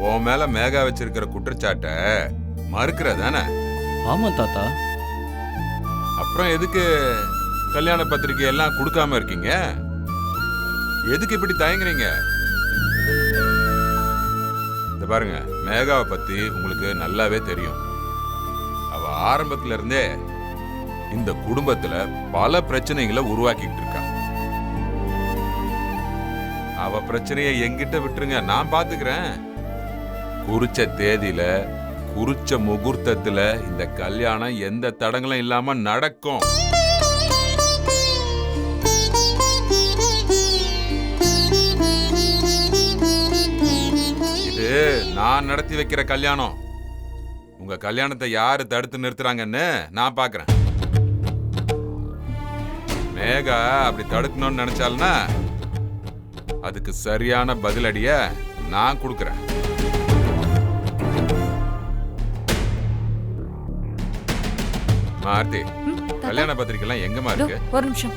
உன் மேல மேகா வச்சிருக்கிற குற்றச்சாட்டை மறுக்கிற தானே ஆமா தாத்தா. அப்புறம் எதுக்கு கல்யாண பத்திரிக்கை எல்லாம் கொடுக்காம இருக்கீங்க? எதுக்கு இப்படி தயங்குறீங்க? இந்த பாருங்க மேகாவை பத்தி உங்களுக்கு நல்லாவே தெரியும். அவ ஆரம்பத்துல இருந்தே இந்த குடும்பத்துல பல பிரச்சனைகளை உருவாக்கிட்டு இருக்கா. அவ பிரச்சனையை என்கிட்ட விட்டுருங்க நான் பாத்துக்கிறேன். குறிச்ச தேதியில குறிச்ச முகூர்த்தத்துல இந்த கல்யாணம் எந்த தடங்களும் இல்லாம நடக்கும். இது நான் நடத்தி வைக்கிற கல்யாணம். உங்க கல்யாணத்தை யாரு தடுத்து நிறுத்துறாங்கன்னு நான் பாக்குறேன். மேகா அப்படி தடுக்கணும்னு நினைச்சால்னா அதுக்கு சரியான பதிலடிய நான் கொடுக்குறேன். மார்த்தி ம், தாத்தா. கல்யாண பத்திரிக்கை எல்லாம் எங்கம்மா இருக்கு? ஒரு நிமிஷம்.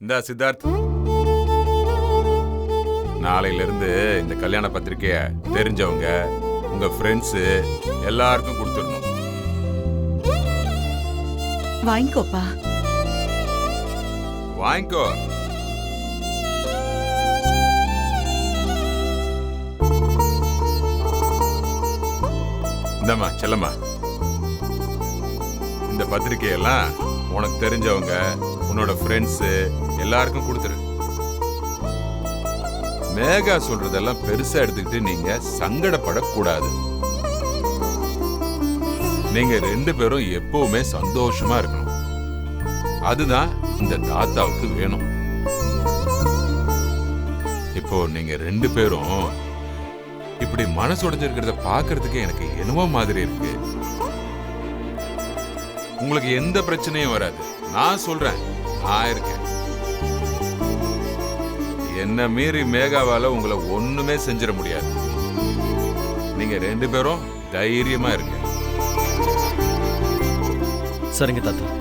இந்த சித்தார்த். நாளையில இருந்து இந்த கல்யாண பத்திரிக்கைய தெரிஞ்சவங்க உங்க ஃப்ரெண்ட்ஸ் எல்லாருக்கும் கொடுத்துடணும். வாங்கிக்கோப்பா. வாங்கிக்கோ. இந்தம்மா செல்லம்மா. இந்த பத்திரிக்கையெல்லாம் உனக்கு தெரிஞ்சவங்க உன்னோட ஃப்ரெண்ட்ஸு எல்லாருக்கும் கொடுத்துரு. மேகா சொல்றதெல்லாம் பெருசா எடுத்துக்கிட்டு நீங்க சங்கடப்படக்கூடாது. நீங்க ரெண்டு பேரும் எப்பவுமே சந்தோஷமா இருக்கணும். அதுதான் இந்த தாத்தாவுக்கு வேணும். இப்போ நீங்க ரெண்டு பேரும் இப்படி மனசு உடைஞ்சிருக்கிறத பாக்குறதுக்கு எனக்கு என்னவோ மாதிரி இருக்கு. உங்களுக்கு எந்த பிரச்சனையும் வராது. நான் சொல்றேன் நான் இருக்கேன். என்ன மீறி மேகாவால உங்களை ஒண்ணுமே செஞ்சிட முடியாது. நீங்க ரெண்டு பேரும் தைரியமா இருங்க. சரிங்க தாத்தா.